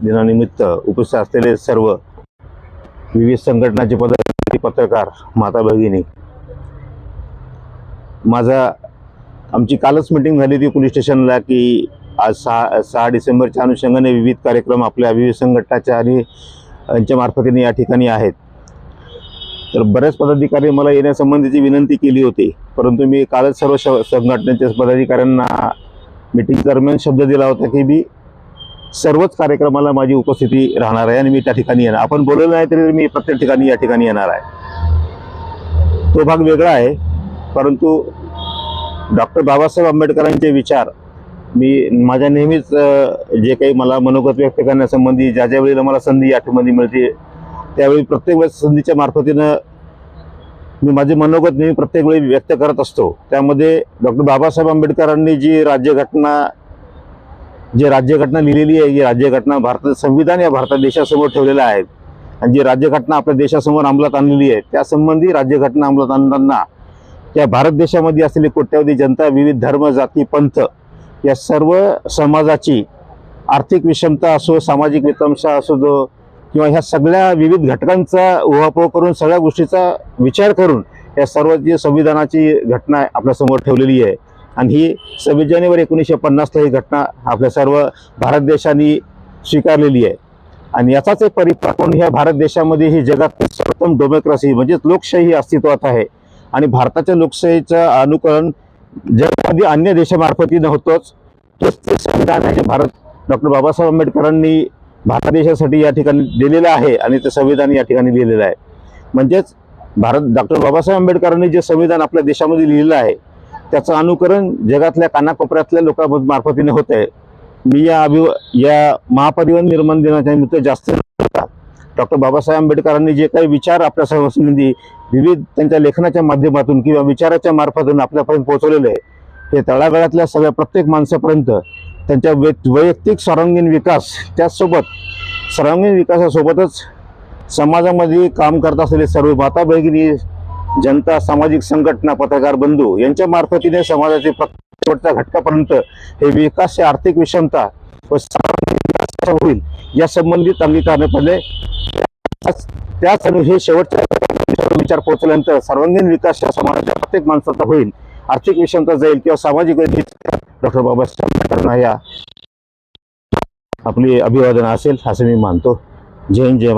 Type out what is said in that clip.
दिनानिमित्त उपस्थित असलेले सर्व विविध संघटनाचे पद पत्रकार माता भगिनी. माझा आमची कालच मिटिंग झाली होती पोलीस स्टेशनला की आज सहा सहा डिसेंबरच्या अनुषंगाने विविध कार्यक्रम आपल्या विविध संघटनाच्या आणि यांच्या मार्फतीने या ठिकाणी आहेत. तर बऱ्याच पदाधिकारी मला येण्यासंबंधीची विनंती केली होती परंतु मी कालच सर्व श संघटनेच्या पदाधिकाऱ्यांना मिटिंग दरम्यान शब्द दिला होता की मी सर्वच कार्यक्रमाला माझी उपस्थिती राहणार आहे आणि मी त्या ठिकाणी येणार. आपण बोलवलं नाही तरी मी प्रत्येक ठिकाणी या ठिकाणी येणार आहे. तो भाग वेगळा आहे परंतु डॉक्टर बाबासाहेब आंबेडकरांचे विचार मी माझ्या नेहमीच जे काही मला मनोगत व्यक्त करण्यासंबंधी ज्या ज्या वेळेला मला संधी या मिळते त्यावेळी प्रत्येक वेळेस संधीच्या मार्फतीनं मी माझे मनोगत नेहमी प्रत्येक वेळी व्यक्त करत असतो. त्यामध्ये डॉक्टर बाबासाहेब आंबेडकरांनी जी राज्यघटना जी राज्यघटना लिहिलेली आहे जी राज्यघटना भारत संविधान या भारत देशासमोर ठेवलेलं आहे आणि जी राज्यघटना आपल्या देशासमोर अंमलात आणलेली आहे त्यासंबंधी राज्यघटना अंमलात आणताना त्या भारत देशामध्ये असलेली कोट्यावधी जनता विविध धर्म जाती पंथ या सर्व समाजाची आर्थिक विषमता असो सामाजिक वितमशा असो जो किंवा ह्या सगळ्या विविध घटकांचा उहापोह करून सगळ्या गोष्टीचा विचार करून या सर्व जी संविधानाची घटना आपल्यासमोर ठेवलेली आहे आणि ही सव्वीस जानेवारी एकोणीसशे पन्नासला ही घटना आपल्या सर्व भारत देशाने स्वीकारलेली आहे. आणि याचाच एक परिपाक म्हणून ह्या भारत देशामध्ये ही जगात सर्वोत्तम डेमोक्रेसी म्हणजेच लोकशाही अस्तित्वात आहे. आणि भारताच्या लोकशाहीचं अनुकरण जगामध्ये अन्य देशामार्फतही नव्हतंच. तोच ते संविधान आहे जे भारत डॉक्टर बाबासाहेब आंबेडकरांनी भारत देशासाठी या ठिकाणी दिलेलं आहे आणि ते संविधान या ठिकाणी लिहिलेलं आहे. म्हणजेच भारत डॉक्टर बाबासाहेब आंबेडकरांनी जे संविधान आपल्या देशामध्ये लिहिलेलं आहे त्याचं अनुकरण जगातल्या कानाकोपऱ्यातल्या लोकांमार्फतीने होत आहे. मी या अभि या महापरिवहन निर्माण दिनाच्या निमित्त जास्त डॉक्टर बाबासाहेब आंबेडकरांनी जे काही विचार आपल्या संबंधी विविध त्यांच्या लेखनाच्या माध्यमातून किंवा विचाराच्या मार्फतून आपल्यापर्यंत पोहोचवलेलं आहे हे तळागाळातल्या सगळ्या प्रत्येक माणसापर्यंत त्यांच्या वै वैयक्तिक सर्वांगीण विकास त्याचसोबत सर्वांगीण विकासासोबतच समाजामध्ये काम करत असलेले सर्व माता भगिनी जनता सामाजिक संघटना पत्रकार बंधू यांच्या मार्फतीने समाजाचे प्रत्येक शेवटच्या घटकापर्यंत हे विकास आर्थिक विषमता व होईल या संबंधित अंगीकारणे पडले. त्याच- हे शेवटच्या विचार पोहोचल्यानंतर सर्वांगीण विकास या समाजाच्या प्रत्येक माणसाचा होईल. आर्थिक विषमता जाईल किंवा सामाजिक डॉक्टर बाबासाहेब या आपली अभिवादन असेल असं मी मानतो. जय हिंद जय